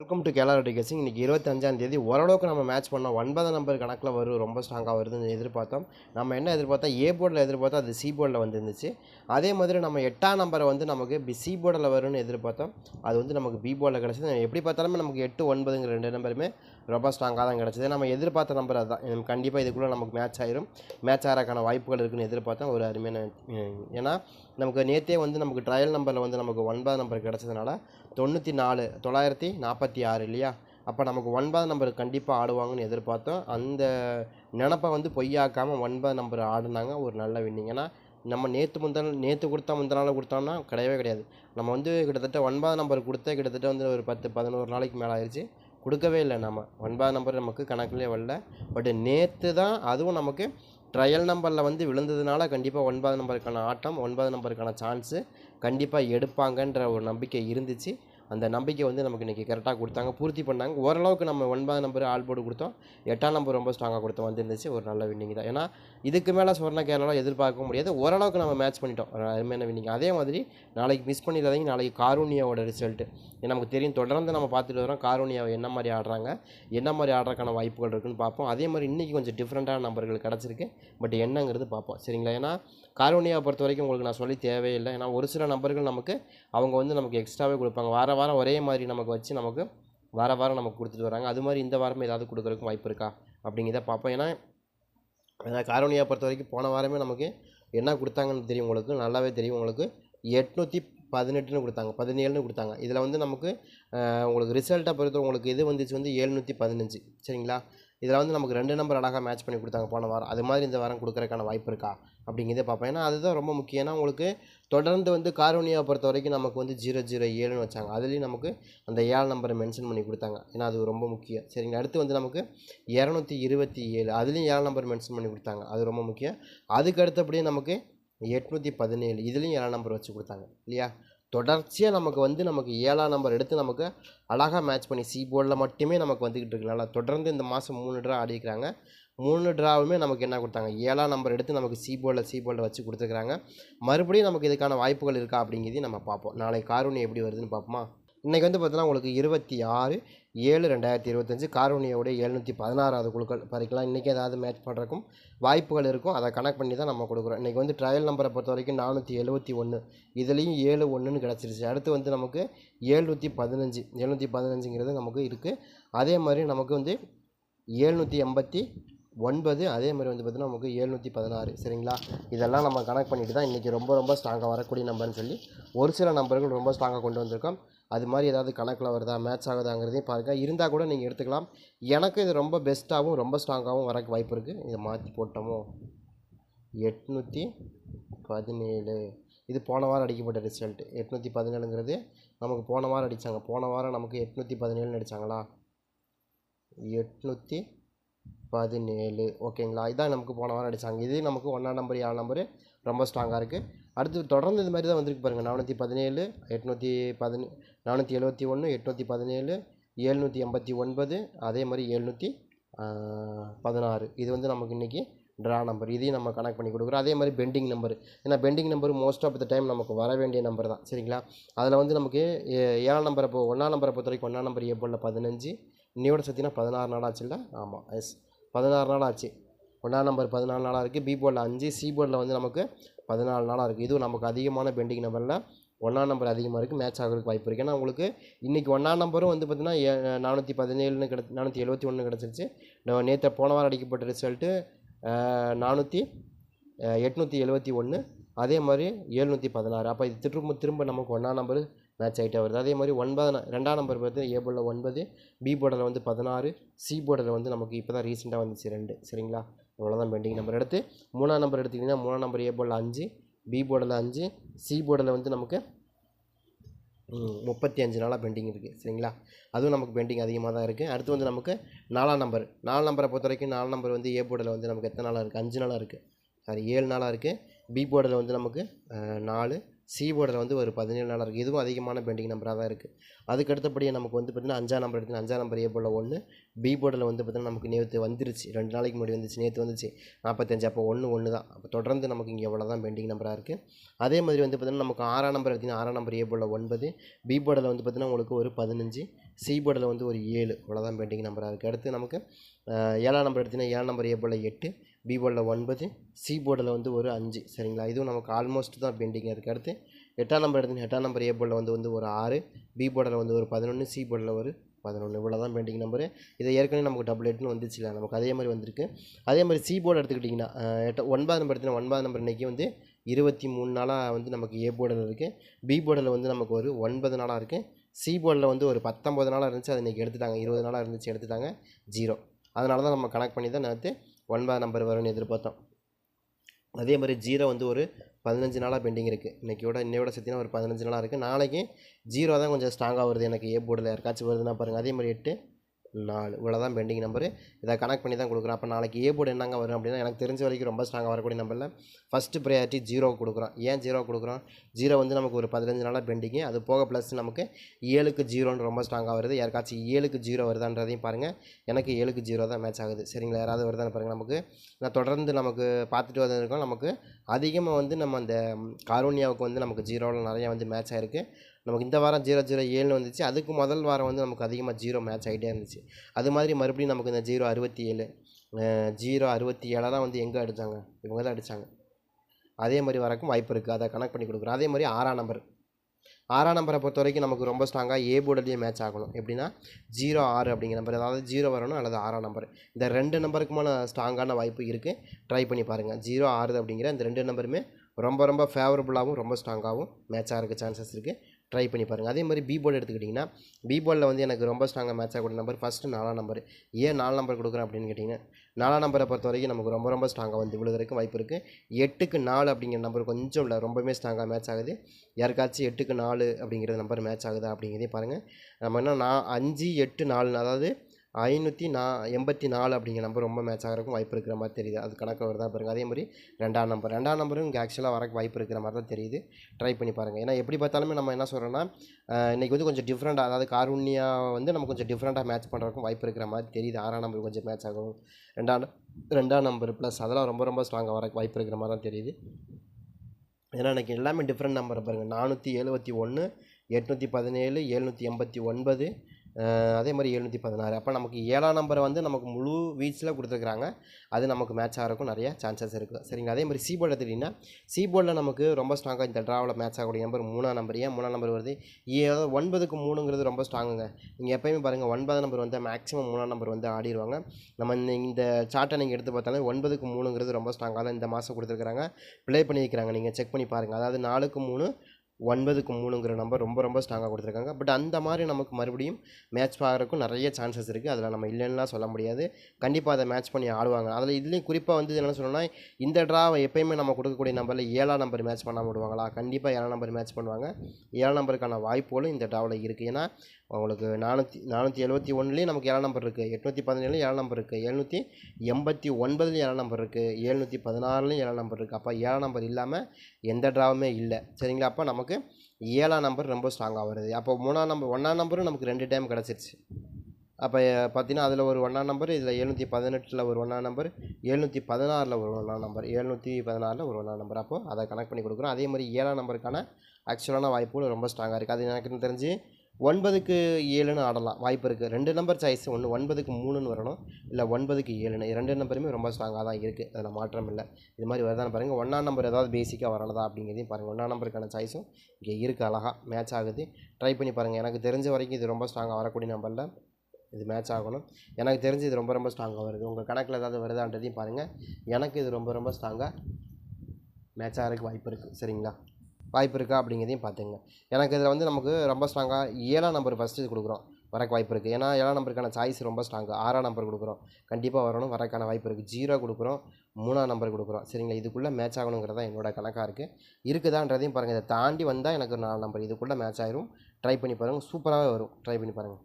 Welcome to கேலா கேசிங் இன்றைக்கி இருபத்தஞ்சாம் தேதி ஓரளவுக்கு நம்ம மேட்ச் பண்ணோம். ஒன்பதாம் நம்பர் கணக்கில் வரும் ரொம்ப ஸ்ட்ராங்காக வருதுன்னு எதிர்பார்த்தோம். நம்ம என்ன எதிர்பார்த்தா ஏ போர்டில் எதிர்பார்த்தா அது சி போர்டில் வந்துருந்துச்சு. அதே மாதிரி நம்ம எட்டாம் நம்பரை வந்து நமக்கு பி சி போர்டில் வரும்னு எதிர்பார்த்தோம். அது வந்து நமக்கு பி போர்டில் கிடச்சிது. எப்படி பார்த்தாலுமே நமக்கு எட்டு ஒன்பதுங்கிற ரெண்டு நம்பருமே ரொம்ப ஸ்ட்ராங்காக தான் கிடச்சிது. நம்ம எதிர்பார்த்த நம்பர் அதுதான். கண்டிப்பாக இதுக்குள்ளே நமக்கு மேட்ச் ஆயிரும். மேட்ச் ஆகிறக்கான வாய்ப்புகள் இருக்குன்னு எதிர்பார்த்தோம் ஒரு அருமையான ஏன்னா நமக்கு நேற்றே வந்து நமக்கு ட்ரையல் நம்பரில் வந்து நமக்கு ஒன்பது நம்பர் கிடச்சதுனால தொண்ணூற்றி நாலு தொள்ளாயிரத்தி நாற்பத்தி ஆறு இல்லையா? அப்போ நமக்கு ஒன்பது நம்பர் கண்டிப்பாக ஆடுவாங்கன்னு எதிர்பார்த்தோம். அந்த நினப்பை வந்து பொய்யாக்காமல் ஒன்பது நம்பர் ஆடினாங்க. ஒரு நல்ல வின்னிங் ஏன்னா நம்ம நேற்று முந்தல் நேற்று கொடுத்தா முந்தினால நாள் கொடுத்தோம்னா கிடையவே கிடையாது. நம்ம வந்து கிட்டத்தட்ட ஒன்பது நம்பர் கொடுத்தே கிட்டத்தட்ட வந்து ஒரு பத்து பதினோரு நாளைக்கு மேலே ஆயிடுச்சு கொடுக்கவே இல்லை நம்ம. ஒன்பது நம்பர் நமக்கு கணக்குலேயே வரல. பட் நேற்று தான் அதுவும் நமக்கு ட்ரையல் நம்பரில் வந்து விழுந்ததுனால கண்டிப்பாக ஒன்பது நம்பருக்கான ஆட்டம் ஒன்பது நம்பருக்கான சான்ஸு கண்டிப்பாக எடுப்பாங்கன்ற ஒரு நம்பிக்கை இருந்துச்சு. அந்த நம்பிக்கை வந்து நமக்கு இன்றைக்கி கரெக்டாக கொடுத்தாங்க. பூர்த்தி பண்ணாங்க. ஓரளவுக்கு நம்ம ஒன்பதாம் நம்பர் ஆல் போர்டு கொடுத்தோம். எட்டாம் நம்பர் ரொம்ப ஸ்ட்ராங்காக கொடுத்தோம் வந்துருந்துச்சு. ஒரு நல்ல வின்னிங் தான். ஏன்னா இதுக்கு மேலே சொர்ண கேரளாவில் எதிர்பார்க்க முடியாது. ஓரளவுக்கு நம்ம மேட்ச் பண்ணிட்டோம். அருமையான வின்னிங் அதே மாதிரி நாளைக்கு மிஸ் பண்ணிடாதீங்க. நாளைக்கு காரூனியாவோட ரிசல்ட்டு நமக்கு தெரியும். தொடர்ந்து நம்ம பார்த்துட்டு வரோம் காரூனியாவை என்ன மாதிரி ஆடுறாங்க. என்ன மாதிரி ஆடுறதுக்கான வாய்ப்புகள் இருக்குன்னு பார்ப்போம். அதே மாதிரி இன்றைக்கி கொஞ்சம் டிஃப்ரெண்ட்டான நம்பர்கள் கிடச்சிருக்கு. பட் என்னங்கிறது பார்ப்போம். சரிங்களா? ஏன்னா காரூனியாவை பொறுத்த வரைக்கும் உங்களுக்கு நான் சொல்லி தேவையில்லை. ஏன்னா ஒரு சில நம்பர்கள் நமக்கு அவங்க வந்து நமக்கு எக்ஸ்ட்ராவே கொடுப்பாங்க. வார வாரம் ஒரே மாதிரி நமக்கு வச்சு நமக்கு வார வாரம் நமக்கு கொடுத்துட்டு வராங்க. அது மாதிரி இந்த வாரமே ஏதாவது கொடுக்குறதுக்கும் வாய்ப்பு இருக்கா? அப்படிங்கிறத பார்ப்போம். ஏன்னா ஏன்னா காரோனியா பொறுத்த வரைக்கும் போன வாரமே நமக்கு என்ன கொடுத்தாங்கன்னு தெரியும் உங்களுக்கு. நல்லாவே தெரியும் உங்களுக்கு. எட்நூற்றி பதினெட்டுன்னு கொடுத்தாங்க பதினேழுன்னு கொடுத்தாங்க. இதில் வந்து நமக்கு உங்களுக்கு ரிசல்ட்டை பொறுத்த உங்களுக்கு இது வந்துச்சு வந்து ஏழ்நூற்றி பதினஞ்சு சரிங்களா? இதில் வந்து நமக்கு ரெண்டு நம்பர் அழகாக மேட்ச் பண்ணி கொடுத்தாங்க போன வாரம். அது மாதிரி இந்த வாரம் கொடுக்குறதுக்கான வாய்ப்பு இருக்கா? அப்படிங்கிறத பார்ப்பேன் ஏன்னா அதுதான் ரொம்ப முக்கியம் ஏன்னா உங்களுக்கு தொடர்ந்து வந்து காரோனியாவை பொறுத்த வரைக்கும் நமக்கு வந்து ஜீரோ ஜீரோ ஏழுன்னு வச்சாங்க. அதுலேயும் நமக்கு அந்த ஏழு நம்பரை மென்ஷன் பண்ணி கொடுத்தாங்க. ஏன்னா அது ரொம்ப முக்கியம். சரிங்களா? அடுத்து வந்து நமக்கு இரநூத்தி இருபத்தி ஏழு அதுலேயும் ஏழு நம்பர் மென்ஷன் பண்ணி கொடுத்தாங்க. அது ரொம்ப முக்கியம். அதுக்கு அடுத்தபடியே நமக்கு எட்நூற்றி பதினேழு. இதுலேயும் ஏழாம் நம்பர் வச்சு கொடுத்தாங்க இல்லையா? தொடர்ச்சியாக நமக்கு வந்து நமக்கு ஏழாம் நம்பர் எடுத்து நமக்கு அழகாக மேட்ச் பண்ணி சி போர்டில் மட்டுமே நமக்கு வந்துக்கிட்டு இருக்கு. தொடர்ந்து இந்த மாதம் மூணு ட்ரா ஆடிக்கிறாங்க மூணு ட்ராவுமே நமக்கு என்ன கொடுத்தாங்க? ஏழாம் நம்பர் எடுத்து நமக்கு சி போர்டில் சி போர்டில் வச்சு கொடுத்துருக்காங்க மறுபடியும் நமக்கு இதுக்கான வாய்ப்புகள் இருக்கா அப்படிங்கிறதையும் நம்ம பார்ப்போம். நாளைக்கு காரூனி எப்படி வருதுன்னு பார்ப்போமா? இன்றைக்கி வந்து பார்த்தோன்னா உங்களுக்கு இருபத்தி ஆறு ஏழு ரெண்டாயிரத்தி இருபத்தஞ்சி காரோனியோடைய எழுநூற்றி பதினாறாவது குழுக்கள் பறிக்கலாம். இன்றைக்கி ஏதாவது மேட்ச் பண்ணுறக்கும் வாய்ப்புகள் இருக்கும். அதை கனெக்ட் பண்ணி தான் நம்ம கொடுக்குறோம். இன்றைக்கி வந்து ட்ரையல் நம்பரை பொறுத்த வரைக்கும் நானூற்றி எழுபத்தி ஒன்று இதுலேயும் ஏழு ஒன்றுன்னு கிடச்சிருச்சு. அடுத்து வந்து நமக்கு ஏழ்நூற்றி பதினஞ்சு எழுநூற்றி பதினஞ்சுங்கிறது நமக்கு இருக்குது அதே மாதிரி நமக்கு வந்து ஏழ்நூற்றி எண்பத்தி ஒன்பது அதே மாதிரி வந்து பார்த்திங்கன்னா நமக்கு ஏழ்நூற்றி பதினாறு. சரிங்களா? இதெல்லாம் நம்ம கனெக்ட் பண்ணிட்டு தான் இன்றைக்கி ரொம்ப ரொம்ப ஸ்ட்ராங்காக வரக்கூடிய நம்பர்னு சொல்லி ஒரு சில நம்பர்கள் ரொம்ப ஸ்ட்ராங்காக கொண்டு வந்திருக்கோம். அது மாதிரி ஏதாவது கணக்கில் வருதா மேட்ச் ஆகுதாங்கிறதையும் பாருங்கள் இருந்தால் கூட நீங்கள் எடுத்துக்கலாம். எனக்கு இது ரொம்ப பெஸ்ட்டாகவும் ரொம்ப ஸ்ட்ராங்காகவும் வரக்கு வாய்ப்பு இருக்குது இதை மாற்றி போட்டோமோ? எட்நூற்றி பதினேழு. இது போன வாரம் அடிக்கப்பட்ட ரிசல்ட் எட்நூற்றி பதினேழுங்கிறது நமக்கு போன வாரம் அடித்தாங்க போன வாரம் நமக்கு எட்நூற்றி பதினேழுன்னு அடித்தாங்களா எட்நூற்றி பதினேழு. ஓகேங்களா? இதான் நமக்கு போன வாரம் அடித்தாங்க இது நமக்கு ஒன்றாம் நம்பர் ஏழு நம்பரு ரொம்ப ஸ்ட்ராங்காக இருக்குது அடுத்து தொடர்ந்து இது மாதிரி தான் வந்திருக்கு பாருங்கள் நானூற்றி பதினேழு எட்நூற்றி பதினே நானூற்றி எழுபத்தி ஒன்று எட்நூற்றி பதினேழு ஏழ்நூற்றி எண்பத்தி ஒன்பது அதே மாதிரி எழுநூற்றி பதினாறு. இது வந்து நமக்கு இன்றைக்கி ட்ரா நம்பர் இதையும் நம்ம கனெக்ட் பண்ணி கொடுக்குறோம். அதே மாதிரி பெண்டிங் நம்பர் ஏன்னா pending number most of the time நமக்கு வர வேண்டிய நம்பர் தான். சரிங்களா? அதில் வந்து நமக்கு ஏ- ஏழாம் நம்பரை இப்போ ஒன்றாம் நம்பரை பொறுத்த வரைக்கும் ஒன்றாம் நம்பர் ஏப்ரலில் பதினஞ்சு. இன்னையோட சத்தினா பதினாறு நாள் ஆச்சுல்ல? ஆமாம் எஸ் பதினாறு நாள் ஆச்சு. ஒன்றாம் நம்பர் பதினாலு நாளாக இருக்குது. பி போர்டில் அஞ்சு சி போர்டில் வந்து நமக்கு பதினாலு நாளாக இருக்குது. இதுவும் நமக்கு அதிகமான பெண்டிங் நம்பரில் ஒன்றாம் நம்பர் அதிகமாக இருக்குது. மேட்ச் ஆகிறதுக்கு வாய்ப்பு இருக்குது. ஏன்னா உங்களுக்கு இன்றைக்கி ஒன்றாம் நம்பரும் வந்து பார்த்திங்கன்னா ஏ- நானூற்றி பதினேழுன்னு கிடச்சி நானூற்றி எழுபத்தி ஒன்று கிடச்சிருச்சு நேற்று போன வாரம் அடிக்கப்பட்ட ரிசல்ட்டு நானூற்றி எட்நூற்றி எழுபத்தி ஒன்று அதே மாதிரி எழுநூற்றி பதினாறு அப்போ இது திரும்ப திரும்ப நமக்கு ஒன்றாம் நம்பர் மேட்ச் ஆகிட்டே வருது. அதே மாதிரி ஒன்பது ரெண்டாம் நம்பர் பார்த்தீங்கன்னா ஏ போர்டில் ஒன்பது பி போர்டில் வந்து பதினாறு சி போர்டில் வந்து நமக்கு இப்போ தான் ரீசெண்டாக வந்துச்சு ரெண்டு. சரிங்களா? இவ்வளோதான் பெண்டிங் நம்பர் எடுத்து மூணாம் நம்பர் எடுத்திங்கன்னா மூணாம் நம்பர் ஏ போர்டில் அஞ்சு பி போர்டில் அஞ்சு சி போர்டில் வந்து நமக்கு முப்பத்தி அஞ்சு நாளாக பெண்டிங் இருக்குது சரிங்களா? அதுவும் நமக்கு பெண்டிங் அதிகமாக தான் இருக்குது அடுத்து வந்து நமக்கு நாலாம் நம்பர் நாலு நம்பரை பொறுத்த வரைக்கும் நாலு நம்பர் வந்து ஏ போர்டில் வந்து நமக்கு எத்தனை நாளாக இருக்குது அஞ்சு நாளாக இருக்குது சாரி ஏழு நாளாக இருக்குது பி போர்டில் வந்து நமக்கு நாலு சி போர்டில் வந்து ஒரு பதினேழு நாளாக இருக்குது. இதுவும் அதிகமான பெண்டிங் நம்பராக தான் இருக்குது. அதுக்கு அடுத்தபடியே நமக்கு வந்து பார்த்திங்கன்னா அஞ்சாம் நம்பர் எடுத்து அஞ்சாம் நம்பர் ஏ போர்டில் ஒன்று பி போர்டில் வந்து பார்த்திங்கன்னா நமக்கு நேற்று வந்துருச்சு. ரெண்டு நாளைக்கு முன்னாடி வந்துச்சு. நேற்று வந்துச்சு. நாற்பத்தஞ்சு. அப்போ ஒன்று ஒன்று தான். அப்போ தொடர்ந்து நமக்கு இங்கே எவ்வளோ தான் பெண்டிங் நம்பராக இருக்குது. அதே மாதிரி வந்து பார்த்திங்கன்னா நமக்கு ஆறாம் நம்பர் எடுத்திங்கன்னா ஆறாம் நம்பர் ஏ போர்டில் ஒன்பது பி போர்டில் வந்து பார்த்திங்கன்னா உங்களுக்கு ஒரு பதினஞ்சு சி போர்டில் வந்து ஒரு ஏழு. இவ்வளோதான் பெண்டிங் நம்பராக இருக்குது. அடுத்து நமக்கு ஏழாம் நம்பர் எடுத்திங்கன்னா ஏழாம் நம்பர் ஏ போர்டில் எட்டு பி போர்டில் ஒன்பது சி போர்டில் வந்து ஒரு அஞ்சு. சரிங்களா? இதுவும் நமக்கு ஆல்மோஸ்ட் தான் பெண்டிங் இருக்குது அடுத்து எட்டாம் நம்பர் எடுத்து எட்டாம் நம்பர் ஏ போர்டில் வந்து வந்து ஒரு ஆறு பி போர்டில் வந்து ஒரு பதினொன்று சி போர்டில் ஒரு பதினொன்று இவ்வளோ தான் பெண்டிங் நம்பரு இதை ஏற்கனவே நமக்கு டபுள் எட்டுன்னு வந்துச்சுல நமக்கு அதே மாதிரி வந்திருக்கு. அதே மாதிரி சி போர்டு எடுத்துக்கிட்டிங்கன்னா எட்ட ஒன்பது நம்பர் எடுத்தீங்கன்னா ஒன்பது நம்பர் இன்றைக்கி வந்து இருபத்தி மூணு நாளாக வந்து நமக்கு ஏ போர்டில் இருக்குது பி போர்டில் வந்து நமக்கு ஒரு ஒன்பது நாளாக இருக்குது சி போர்டில் வந்து ஒரு பத்தொம்பது நாளாக இருந்துச்சு. அதை இன்றைக்கி எடுத்துட்டாங்க. இருபது நாளாக இருந்துச்சு எடுத்துட்டாங்க. ஜீரோ அதனால தான் நம்ம கனெக்ட் பண்ணி தான் நேற்று ஒன்பதாம் நம்பர் வரும்னு எதிர்பார்த்தோம். அதே மாதிரி ஜீரோ வந்து ஒரு பதினஞ்சு நாளாக பெண்டிங் இருக்குது இன்றைக்கியோட இன்னையோட சேர்த்தினா ஒரு பதினஞ்சு நாளாக இருக்குது நாளைக்கு ஜீரோ தான் கொஞ்சம் ஸ்ட்ராங்காக வருது. எனக்கு ஏ போர்டில் யாருக்காச்சும் வருதுன்னா பாருங்கள் அதே மாதிரி எட்டு நாலு. இவ்வளோ தான் பெண்டிங் நம்பரு இதை கனெக்ட் பண்ணி தான் கொடுக்குறோம் அப்போ நாளைக்கு ஏ போர்டு என்னங்க வரும் அப்படின்னா எனக்கு தெரிஞ்ச வரைக்கும் ரொம்ப ஸ்ட்ராங்காக வரக்கூடிய நம்பரில் ஃபஸ்ட்டு ப்ரையாரிட்டி ஜீரோ கொடுக்குறோம். ஏன் ஜீரோ கொடுக்குறோம்? ஜீரோ வந்து நமக்கு ஒரு பதினஞ்சு நாளாக பெண்டிங்கு அது போக ப்ளஸ் நமக்கு ஏழுக்கு ஜீரோன்னு ரொம்ப ஸ்ட்ராங்காக வருது. யாருக்காச்சும் ஏழுக்கு ஜீரோ வருதான்றதையும் பாருங்கள் எனக்கு ஏழுக்கு ஜீரோ தான் மேட்ச் ஆகுது. சரிங்களா? யாராவது வருதான்னு பாருங்கள் நமக்கு. நான் தொடர்ந்து நமக்கு பார்த்துட்டு வந்திருக்கோம். நமக்கு அதிகமாக வந்து நம்ம அந்த கார்வோனியாவுக்கு வந்து நமக்கு ஜீரோவில் நிறையா வந்து மேட்ச் ஆகிருக்கு நமக்கு இந்த வாரம் ஜீரோ ஜீரோ ஏழுன்னு வந்துச்சு. அதுக்கு முதல் வாரம் வந்து நமக்கு அதிகமாக ஜீரோ மேட்ச் ஆகிட்டே இருந்துச்சு. அது மாதிரி மறுபடியும் நமக்கு இந்த ஜீரோ அறுபத்தி ஏழு ஜீரோ அறுபத்தி ஏழெல்லாம் வந்து எங்கே அடித்தாங்க இவங்க தான் அடித்தாங்க அதே மாதிரி வரக்கும் வாய்ப்பு இருக்குது அதை கனெக்ட் பண்ணி கொடுக்குறோம். அதே மாதிரி ஆறாம் நம்பர் ஆறாம் நம்பரை பொறுத்த வரைக்கும் நமக்கு ரொம்ப ஸ்ட்ராங்காக ஏ போர்டுலேயே மேட்ச் ஆகணும். எப்படின்னா ஜீரோ ஆறு அப்படிங்கிற நம்பர் அதாவது ஜீரோ வரணும் அல்லது ஆறாம் நம்பர் இந்த ரெண்டு நம்பருக்குமான ஸ்ட்ராங்கான வாய்ப்பு இருக்குது ட்ரை பண்ணி பாருங்கள் ஜீரோ ஆறு அப்படிங்கிற இந்த ரெண்டு நம்பருமே ரொம்ப ரொம்ப ஃபேவரபுளாகவும் ரொம்ப ஸ்ட்ராங்காகவும் மேட்சாக இருக்க சான்சஸ் இருக்குது ட்ரை பண்ணி பாருங்கள் அதே மாதிரி பி போர்டு எடுத்துக்கிட்டிங்கன்னா பி போர்டில் வந்து எனக்கு ரொம்ப ஸ்ட்ராங்காக மேட்ச் ஆகக்கூடிய நம்பர் ஃபஸ்ட்டு நாலாம் நம்பர் ஏன் நாலு நம்பர் கொடுக்குறேன் அப்படின்னு கேட்டிங்கன்னா நாலாம் நம்பரை பொறுத்த வரைக்கும் நமக்கு ரொம்ப ரொம்ப ஸ்ட்ராங்காக வந்து விழுகிறதுக்கு வாய்ப்பு இருக்குது எட்டுக்கு நாலு அப்படிங்கிற நம்பர் கொஞ்சம் இல்லை ரொம்பவே ஸ்ட்ராங்காக மேட்ச் ஆகுது. யாருக்காச்சும் எட்டுக்கு நாலு அப்படிங்கிற நம்பர் மேட்ச் ஆகுதா அப்படிங்கிறதையும் பாருங்கள் நம்ம என்ன நான் அஞ்சு எட்டு நாலு அதாவது ஐநூற்றி நா எண்பத்தி நாலு அப்படிங்கிற நம்பர் ரொம்ப மேட்ச் ஆகிறக்கும் வாய்ப்பு இருக்கிற மாதிரி தெரியுது. அது கணக்கு வருதா பாருங்கள் அதே மாதிரி ரெண்டாம் நம்பர் ரெண்டாம் நம்பரும் இங்கே ஆக்சுவலாக வரக்கு வாய்ப்பு இருக்கிற மாதிரி தான் தெரியுது. ட்ரை பண்ணி பாருங்கள் ஏன்னா எப்படி பார்த்தாலுமே நம்ம என்ன சொல்கிறோன்னா இன்றைக்கி வந்து கொஞ்சம் டிஃப்ரெண்ட்டாக அதாவது காரூண்யா வந்து நம்ம கொஞ்சம் டிஃப்ரெண்ட்டாக மேட்ச் பண்ணுறதுக்கும் வாய்ப்பு இருக்கிற மாதிரி தெரியுது. ஆறாம் நம்பர் கொஞ்சம் மேட்ச் ஆகும். ரெண்டாம் ரெண்டாம் நம்பர் ப்ளஸ் அதெல்லாம் ரொம்ப ரொம்ப ஸ்ட்ராங்காக வரக்கு வாய்ப்பு இருக்கிற மாதிரி தான் தெரியுது. ஏன்னா எனக்கு எல்லாமே டிஃப்ரெண்ட் நம்பர் பாருங்கள் நானூற்றி எழுபத்தி ஒன்று எட்நூற்றி பதினேழு எழுநூற்றி எண்பத்தி ஒன்பது அதே மாதிரி எழுநூற்றி பதினாறு. அப்போ நமக்கு ஏழாம் நம்பரை வந்து நமக்கு முழு வீச்சில் கொடுத்துருக்குறாங்க. அது நமக்கு மேட்ச் ஆகிறக்கும் நிறைய சான்சஸ் இருக்குது சரிங்களா? அதே மாதிரி சி போர்டு எடுத்துக்கிட்டிங்கன்னா சி போர்டில் நமக்கு ரொம்ப ஸ்ட்ராங்காக இந்த ட்ராவில் மேட்ச் ஆகக்கூடிய நம்பர் மூணாம் நம்பர் ஏன் மூணாம் நம்பர் வருது? ஏதோ ஒன்பதுக்கு மூணுங்கிறது ரொம்ப ஸ்ட்ராங்குங்க நீங்கள் எப்போயுமே பாருங்கள் ஒன்பதாம் நம்பர் வந்து மேக்ஸிமம் மூணாம் நம்பர் வந்து ஆடிடுவாங்க நம்ம இந்த இந்த சார்ட்டை நீங்கள் எடுத்து பார்த்தாலும் ஒன்பதுக்கு மூணுங்கிறது ரொம்ப ஸ்ட்ராங்காக தான் இந்த மாதம் கொடுத்துருக்குறாங்க. ப்ளே பண்ணியிருக்கிறாங்க நீங்கள் செக் பண்ணி பாருங்கள் அதாவது நாலுக்கு மூணு ஒன்பதுக்கு மூணுங்கிற நம்பர் ரொம்ப ரொம்ப ஸ்ட்ராங்காக கொடுத்துருக்காங்க. பட் அந்த மாதிரி நமக்கு மறுபடியும் மேட்ச் பார்க்குறக்கும் நிறைய சான்சஸ் இருக்குது அதில் நம்ம இல்லைன்னுலாம் சொல்ல முடியாது. கண்டிப்பாக அதை மேட்ச் பண்ணி ஆடுவாங்க. அதில் இதுலேயும் குறிப்பாக வந்து என்ன சொல்லணும்னா இந்த ட்ராவை எப்பயுமே நம்ம கொடுக்கக்கூடிய நம்பரில் ஏழாம் நம்பர் மேட்ச் பண்ணாமல் விடுவாங்களா? கண்டிப்பாக ஏழாம் நம்பர் மேட்ச் பண்ணுவாங்க. ஏழாம் நம்பருக்கான வாய்ப்புகளும் இந்த ட்ராவில் இருக்குது ஏன்னா உங்களுக்கு நானூற்றி நானூற்றி எழுபத்தி ஒன்றுலேயும் நமக்கு ஏழாம் நம்பர் இருக்குது எட்நூற்றி பதினேழுலையும் ஏழாம் நம்பர் இருக்குது எழுநூற்றி எண்பத்தி ஒன்பதுலேயும் ஏழாம் நம்பர் இருக்குது எழுநூற்றி பதினாறுலையும் ஏழாம் நம்பர் இருக்குது அப்போ ஏழாம் நம்பர் இல்லாமல் எந்த ட்ராவுமே இல்லை. சரிங்களா? அப்போ நமக்கு ஏழாம் நம்பர் ரொம்ப ஸ்ட்ராங்காக வருது. அப்போ மூணாம் நம்பர் ஒன்றாம் நம்பரும் நமக்கு ரெண்டு டைம் கிடச்சிருச்சு. அப்போ பார்த்தீங்கன்னா அதில் ஒரு ஒன்றாம் நம்பர் இதில் எழுநூற்றி பதினெட்டில் ஒரு ஒன்றாம் நம்பர் எழுநூற்றி பதினாறில் ஒரு ஒன்றாம் நம்பர் எழுநூற்றி பதினாறில் ஒரு ஒன்றாம் நம்பர் அப்போது அதை கனெக்ட் பண்ணி கொடுக்குறோம். அதே மாதிரி ஏழாம் நம்பருக்கான ஆக்சுவலான வாய்ப்புகள் ரொம்ப ஸ்ட்ராங்காக இருக்குது அது எனக்கு தெரிஞ்சு ஒன்பதுக்கு ஏழுன்னு ஆடலாம். வாய்ப்பு இருக்குது ரெண்டு நம்பர் சாய்ஸ் ஒன்று ஒன்பதுக்கு மூணுன்னு வரணும். இல்லை ஒன்பதுக்கு ஏழுன்னு. ரெண்டு நம்பருமே ரொம்ப ஸ்ட்ராங்காக தான் இருக்குது அதில் மாற்றம் இல்லை. இது மாதிரி வருதான்னு பாருங்கள் ஒன்றாம் நம்பர் ஏதாவது பேசிக்காக வரலதா அப்படிங்கிறதையும் பாருங்கள் ஒன்றாம் நம்பருக்கான சாய்ஸும் இங்கே இருக்குது அழகாக மேட்ச் ஆகுது. ட்ரை பண்ணி பாருங்கள் எனக்கு தெரிஞ்ச வரைக்கும் இது ரொம்ப ஸ்ட்ராங்காக வரக்கூடிய நம்பரில் இது மேட்ச் ஆகணும். எனக்கு தெரிஞ்சு இது ரொம்ப ரொம்ப ஸ்ட்ராங்காக வருது. உங்கள் கணக்கில் ஏதாவது வருதான்றதையும் பாருங்கள் எனக்கு இது ரொம்ப ரொம்ப ஸ்ட்ராங்காக மேட்ச் ஆகிறதுக்கு வாய்ப்பு இருக்குது சரிங்களா? வாய்ப்பு இருக்கா அப்படிங்கிறதையும் பார்த்துங்க. எனக்கு இதில் வந்து நமக்கு ரொம்ப ஸ்ட்ராங்காக ஏழாம் நம்பர் ஃபஸ்ட்டு இது கொடுக்குறோம். வரக்கு வாய்ப்பு இருக்குது ஏன்னா ஏழாம் நம்பருக்கான சாய்ஸ் ரொம்ப ஸ்ட்ராங்கு ஆறாம் நம்பர் கொடுக்குறோம். கண்டிப்பாக வரணும். வரக்கான வாய்ப்பு இருக்குது ஜீரோ கொடுக்குறோம். மூணாம் நம்பர் கொடுக்குறோம். சரிங்களா? இதுக்குள்ளே மேட்ச் ஆகணுங்கிறதா என்னோட கணக்காக இருக்குது இருக்குதான்றதையும் பாருங்கள் இதை தாண்டி வந்தால் எனக்கு ஒரு நாலு நம்பர் இதுக்குள்ளே மேட்ச் ஆயிரும். ட்ரை பண்ணி பாருங்கள் சூப்பராகவே வரும். ட்ரை பண்ணி பாருங்கள்